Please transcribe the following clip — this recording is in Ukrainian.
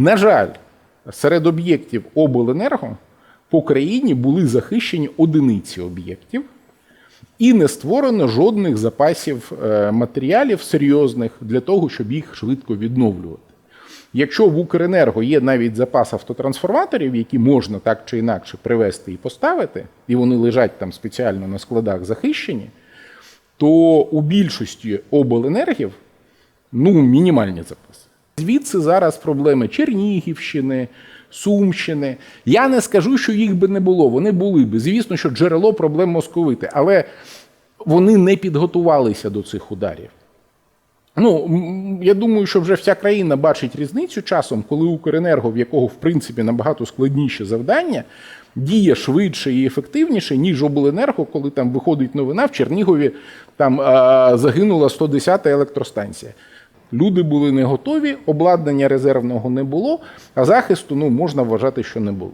На жаль, серед об'єктів обленерго по країні були захищені одиниці об'єктів, і не створено жодних запасів е, матеріалів серйозних для того, щоб їх швидко відновлювати. Якщо в Укренерго є навіть запас автотрансформаторів, які можна так чи інакше привезти і поставити, і вони лежать там спеціально на складах захищені, то у більшості обленергів ну, мінімальні запаси. Звідси зараз проблеми Чернігівщини, Сумщини. Я не скажу, що їх би не було. Вони були би. Звісно, що джерело проблем московити, але вони не підготувалися до цих ударів. Ну, я думаю, що вже вся країна бачить різницю часом, коли Укренерго, в якого в принципі набагато складніше завдання, діє швидше і ефективніше, ніж обленерго, коли там виходить новина в Чернігові там а, загинула 110-та електростанція. Люди були не готові, обладнання резервного не було, а захисту ну, можна вважати, що не було.